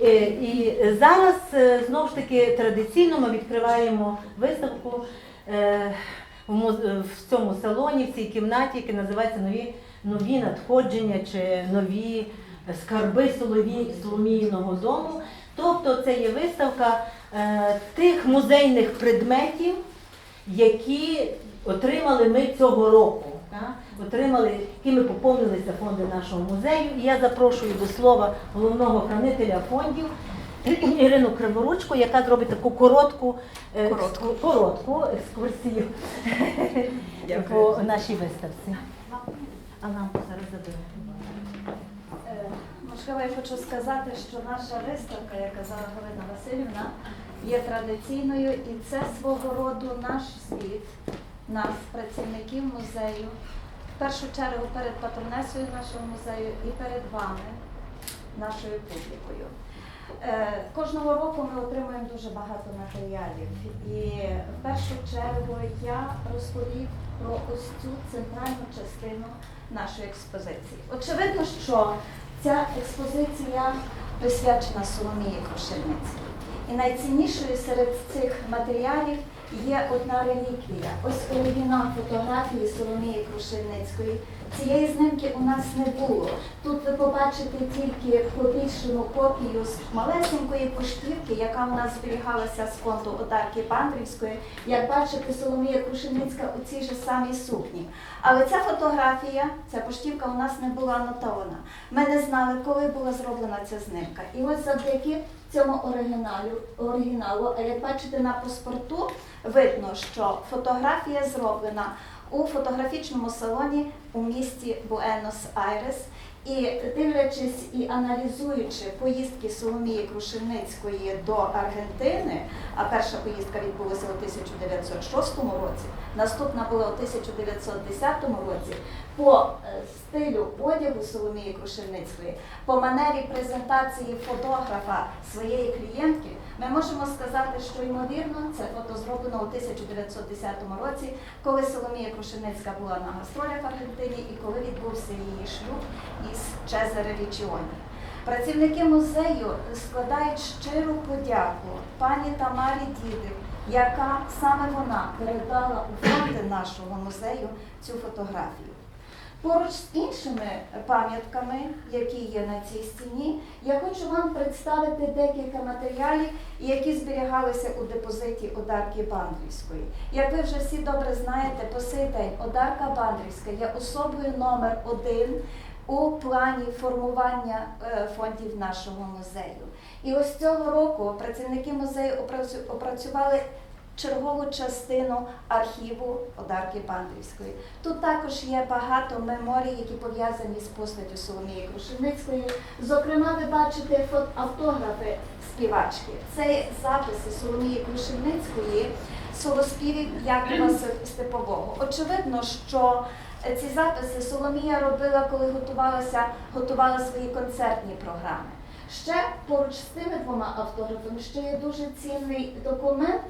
Е, І зараз е, знову ж таки традиційно ми відкриваємо виставку е, в цьому салоні, в цій кімнаті, яка називається Нові, нові надходження чи нові скарби Солові, Соломіїного дому. Тобто це є виставка тих музейних предметів, які отримали ми цього року. так? Отримали, якими поповнилися фонди нашого музею. І я запрошую до слова головного хранителя фондів Ірину Криворучку, яка зробить таку коротку, е, Коротку. коротку екскурсію Дякую. по нашій виставці. А нам зараз заберемо. Е, Можливо, я хочу сказати, що наша виставка, як казала Галина Васильівна, є традиційною і це свого роду наш звіт, нас, працівників музею, в першу чергу перед патронесою нашого музею і перед вами, нашою публікою. Е, Кожного року ми отримуємо дуже багато матеріалів. І в першу чергу я розповів про ось цю центральну частину нашої експозиції. Очевидно, що ця експозиція присвячена Соломії Крушельниці. Найціннішою серед цих матеріалів є одна реліквія. Ось оригінал фотографії Соломії Крушельницької. Цієї знімки у нас не було. Тут ви побачите тільки побільшену копію з малесенької поштівки, яка в нас зберігалася з фонду Одарки Бандрівської. Як бачите, Соломія Крушельницька у цій же самій сукні. Але ця фотографія, ця поштівка у нас не була анотована. Ми не знали, коли була зроблена ця знимка. І ось завдяки цьому оригіналу, оригіналу, як бачите на паспорту, видно, що фотографія зроблена у фотографічному салоні у місті Буенос-Айрес. І дивлячись і аналізуючи поїздки Соломії Крушельницької до Аргентини, а перша поїздка відбулася у 1906 році, наступна була у 1910 році, по е, стилю одягу Соломії Крушельницької, по манері презентації фотографа своєї клієнтки, ми можемо сказати, що ймовірно це фото зроблено у 1910 році, коли Соломія Крушельницька була на гастролях в Аргентині і коли відбувся її шлюб із Чезаре Вічіоні. Працівники музею складають щиру подяку пані Тамарі Дідик, яка саме вона передала у фонди нашого музею цю фотографію. Поруч з іншими пам'ятками, які є на цій стіні, я хочу вам представити декілька матеріалів, які зберігалися у депозиті Одарки Бандрівської. Як ви вже всі добре знаєте, по сей день Одарка Бандрівська є особою номер один у плані формування е, фондів нашого музею. І ось цього року працівники музею опрацювали чергову частину архіву Одарки Бандрівської. Тут також є багато меморій, які пов'язані з постаттю Соломії Крушельницької. Зокрема, ви бачите автографи співачки. Це записи Соломії Крушельницької, солоспівів Якова Степового. Очевидно, що е, ці записи Соломія робила, коли готувалася, готувала свої концертні програми. Ще поруч з тими двома автографами ще є дуже цінний документ.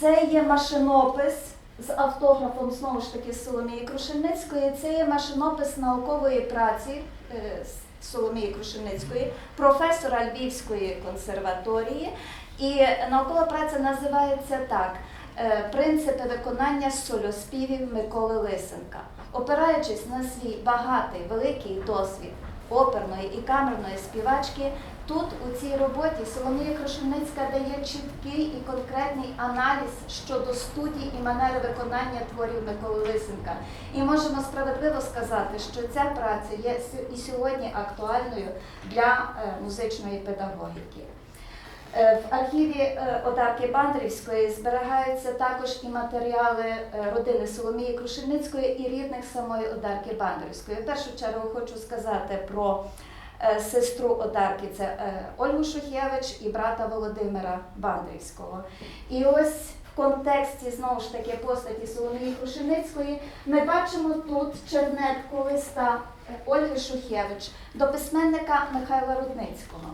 Це є машинопис з автографом знову ж таки Соломії Крушельницької. Це є машинопис наукової праці е, Соломії Крушельницької, професора Львівської консерваторії. І наукова праця називається так: е, Принципи виконання сольоспівів Миколи Лисенка. Опираючись на свій багатий великий досвід оперної і камерної співачки, Тут у цій роботі Соломія Крушельницька дає чіткий і конкретний аналіз щодо студій і манери виконання творів Миколи Лисенка. І можемо справедливо сказати, що ця праця є і сьогодні актуальною для е, музичної педагогіки. Е, В архіві е, Одарки Бандрівської зберігаються також і матеріали родини Соломії Крушельницької і рідних самої Одарки Бандрівської. В першу чергу хочу сказати про сестру Одарки, це е, Ольгу Шухевич і брата Володимира Бандрівського. І ось в контексті знову ж таки постаті Соломії Крушеницької ми бачимо тут чернетку листа е, Ольги Шухевич до письменника Михайла Рудницького.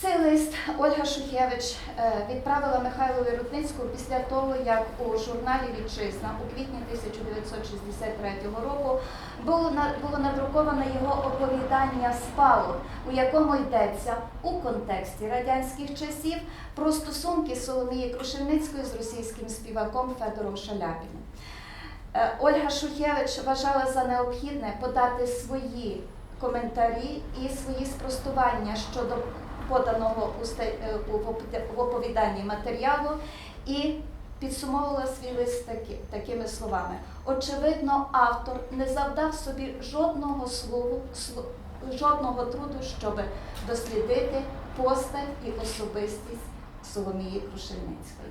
Цей лист Ольга Шухевич е, відправила Михайлові Рудницькому після того, як у журналі Вітчизна у квітні 1963 року було, на- було надруковане його оповідання «Спало», у якому йдеться у контексті радянських часів про стосунки Соломії Крушельницької з російським співаком Федором Шаляпіним. Е, Ольга Шухевич вважала за необхідне подати свої коментарі і свої спростування щодо поданого е, в оповіданні матеріалу і підсумовувала свій лист таки, такими словами. Очевидно, автор не завдав собі жодного слову, сло- жодного труду, щоб дослідити постать і особистість Соломії Крушельницької.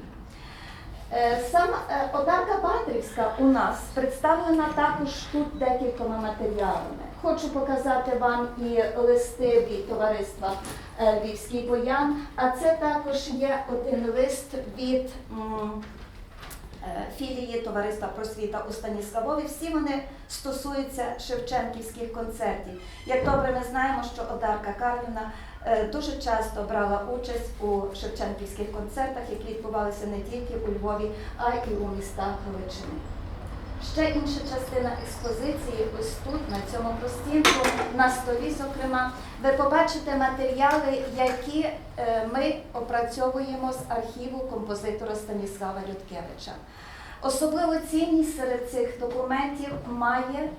Е, Сама е, Одарка Бандрівська у нас представлена також тут декількома матеріалами. Хочу показати вам і листи від товариства Львівський Боян, а це також є один лист від е, філії Товариства просвіта у Станіславові. Всі вони стосуються шевченківських концертів. Як добре ми знаємо, що Одарка Карлівна е, дуже часто брала участь у шевченківських концертах, які відбувалися не тільки у Львові, а й у містах Галичини. Ще інша частина експозиції ось тут, на цьому простінку, на столі, зокрема, ви побачите матеріали, які е, ми опрацьовуємо з архіву композитора Станіслава Людкевича. Особливу цінність серед цих документів має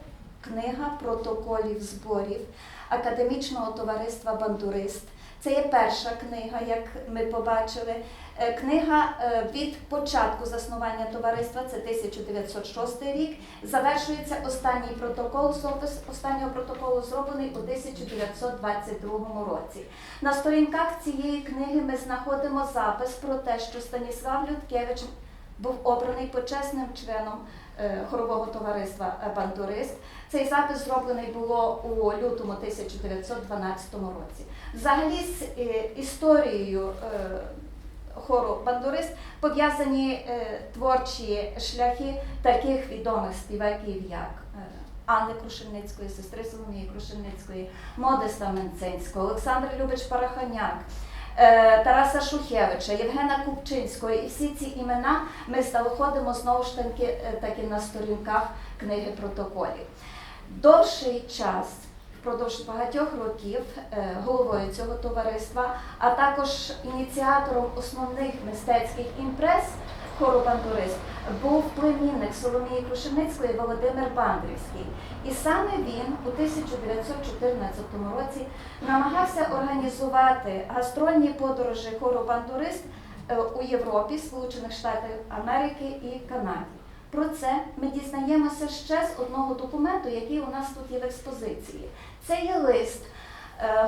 книга протоколів зборів академічного товариства Бандурист. Це є перша книга, як ми побачили. Е, Книга е, від початку заснування товариства, це 1906 рік. Завершується останній протокол, запис останнього протоколу зроблений у 1922 році. На сторінках цієї книги ми знаходимо запис про те, що Станіслав Людкевич був обраний почесним членом хорового товариства е, Бандурист. Цей запис зроблений було у лютому 1912 році. Взагалі з е, історією е, хору Бандурист пов'язані е, творчі шляхи таких відомих співаків, як е, Анни Крушельницької, сестри Соломії Крушельницької, Модеста Менцинського, Олександр Любич Параханяк. Е, Тараса Шухевича, Євгена Купчинського і всі ці імена ми знаходимо знову ж таки, е, таки на сторінках книги протоколів. Довший час, впродовж багатьох років, е, головою цього товариства, а також ініціатором основних мистецьких імпрес хору Бандурист був племінник Соломії Крушеницької Володимир Бандрівський. І саме він у 1914 році намагався організувати гастрольні подорожі хору Бандурист е, у Європі, Сполучених Штатів Америки і Канаді. Про це ми дізнаємося ще з одного документу, який у нас тут є в експозиції. Це є лист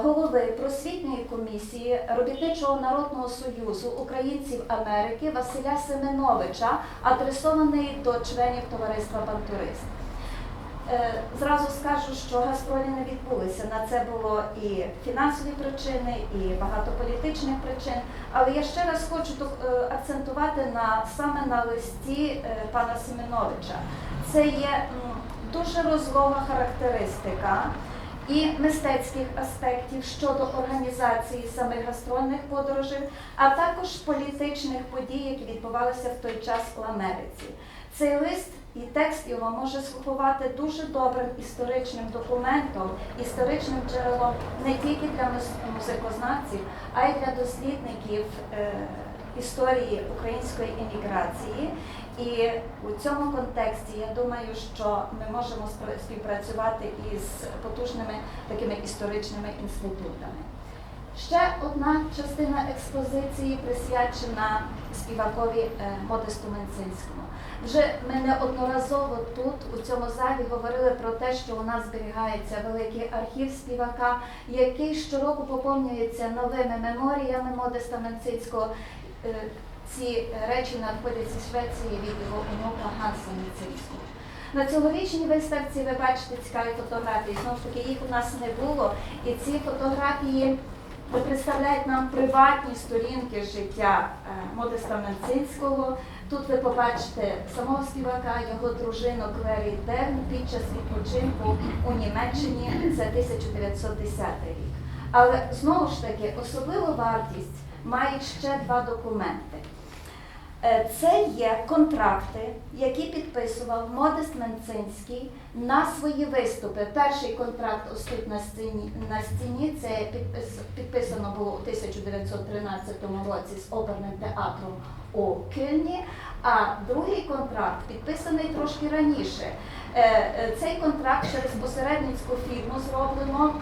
голови просвітньої комісії робітничого народного союзу українців Америки Василя Семеновича, адресований до членів товариства Бантурист. Е, Зразу скажу, що гастролі не відбулися. На це було і фінансові причини, і багато політичних причин. Але я ще раз хочу е, акцентувати на саме на листі е, пана Семеновича. Це є дуже розлога характеристика і мистецьких аспектів щодо організації самих гастрольних подорожей, а також політичних подій, які відбувалися в той час у Америці. Цей лист і текст його може слугувати дуже добрим історичним документом, історичним джерелом не тільки для музикознавців, а й для дослідників е, історії української еміграції. І у цьому контексті я думаю, що ми можемо співпрацювати із потужними такими історичними інститутами. Ще одна частина експозиції присвячена співакові е, Модесту Менцинському. Вже ми неодноразово тут, у цьому залі, говорили про те, що у нас зберігається великий архів співака, який щороку поповнюється новими меморіями Модеста Менцинського. Е, Ці речі надходять зі Швеції від його онука Ганса Менцинського. На цьогорічній виставці ви бачите цікаві фотографії. Знову ж таки, їх у нас не було. І ці фотографії представляють нам приватні сторінки життя е, Модеста Менцинського. Тут ви побачите самого співака, його дружину Клері Дерн під час відпочинку у Німеччині. Це 1910 рік. Але знову ж таки, особливу вартість мають ще два документи. Е, Це є контракти, які підписував Модест Менцинський на свої виступи. Перший контракт ось на стіні, на стіні це підписано було у 1913 році з оперним театром у Кельні, а другий контракт підписаний трошки раніше. Е, е, Цей контракт через посередницьку фірму зроблено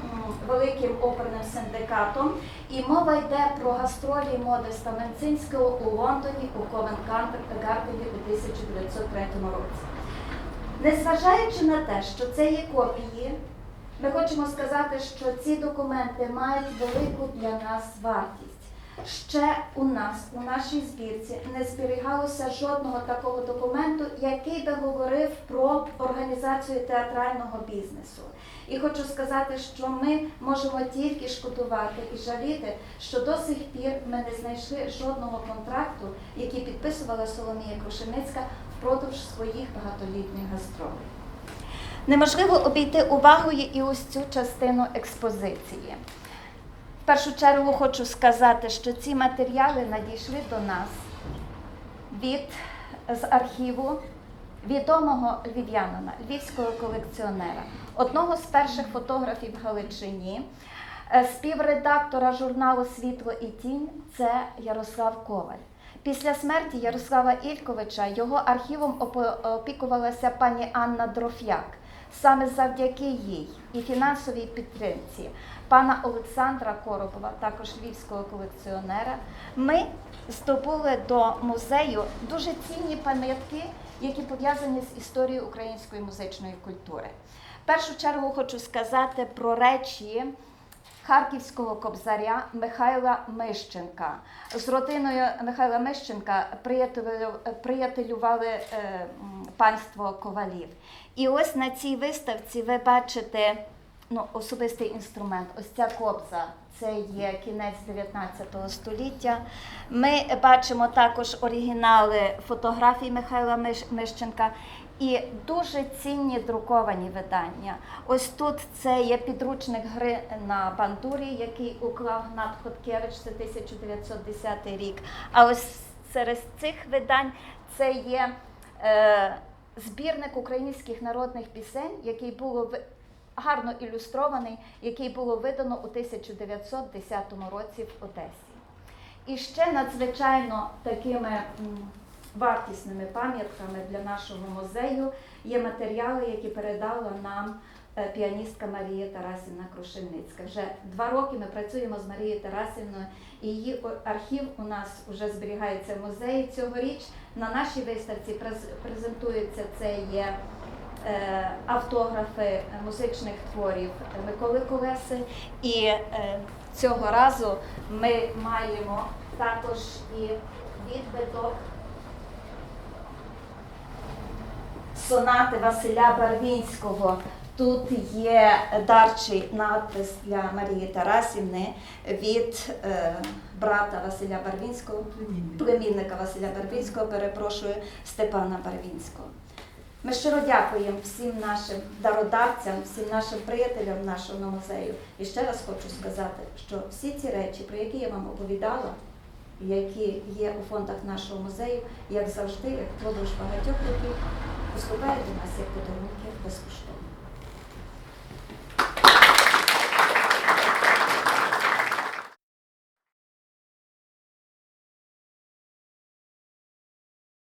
великим оперним синдикатом, і мова йде про гастролі Модеста Менцинського у Лондоні у Ковент-Гардені у 1903 році. Незважаючи на те, що це є копії, ми хочемо сказати, що ці документи мають велику для нас вартість. Ще у нас, у нашій збірці, не зберігалося жодного такого документу, який би говорив про організацію театрального бізнесу. І хочу сказати, що ми можемо тільки шкодувати і жаліти, що до сих пір ми не знайшли жодного контракту, який підписувала Соломія Крушеницька впродовж своїх багатолітніх гастролей. Неможливо обійти увагою і ось цю частину експозиції. В першу чергу хочу сказати, що ці матеріали надійшли до нас від з архіву відомого львів'янина, львівського колекціонера, одного з перших фотографів Галичині, е, співредактора журналу Світло і тінь це Ярослав Коваль. Після смерті Ярослава Ільковича його архівом опікувалася пані Анна Дроф'як. Саме завдяки їй і фінансовій підтримці пана Олександра Коробова, також львівського колекціонера, ми здобули до музею дуже цінні пам'ятки, які пов'язані з історією української музичної культури. В першу чергу хочу сказати про речі харківського кобзаря Михайла Мищенка. З родиною Михайла Мищенка приятелювали е, панство ковалів. І ось на цій виставці ви бачите ну, особистий інструмент. Ось ця кобза. Це є кінець 19 століття. Ми бачимо також оригінали фотографій Михайла Мищенка і дуже цінні друковані видання. Ось тут це є підручник гри на бандурі, який уклав Гнат Хоткевич, це 1910 рік. А ось серед цих видань це є е, збірник українських народних пісень, який було гарно ілюстрований, який було видано у 1910 році в Одесі. І ще надзвичайно такими вартісними пам'ятками для нашого музею є матеріали, які передала нам е, піаністка Марія Тарасівна Крушельницька. Вже два роки ми працюємо з Марією Тарасівною, і її архів у нас вже зберігається в музеї. Цьогоріч на нашій виставці презентується це є автографи е, музичних творів Миколи Колеси. І е, цього разу ми маємо також і відбиток сонати Василя Барвінського. Тут є дарчий надпис для Марії Тарасівни від е, брата Василя Барвінського, племінника Василя Барвінського, перепрошую, Степана Барвінського. Ми щиро дякуємо всім нашим дародавцям, всім нашим приятелям нашого музею. І ще раз хочу сказати, що всі ці речі, про які я вам оповідала, які є у фондах нашого музею, як завжди, як впродовж багатьох років, поступають до нас як подарунки безкоштовно.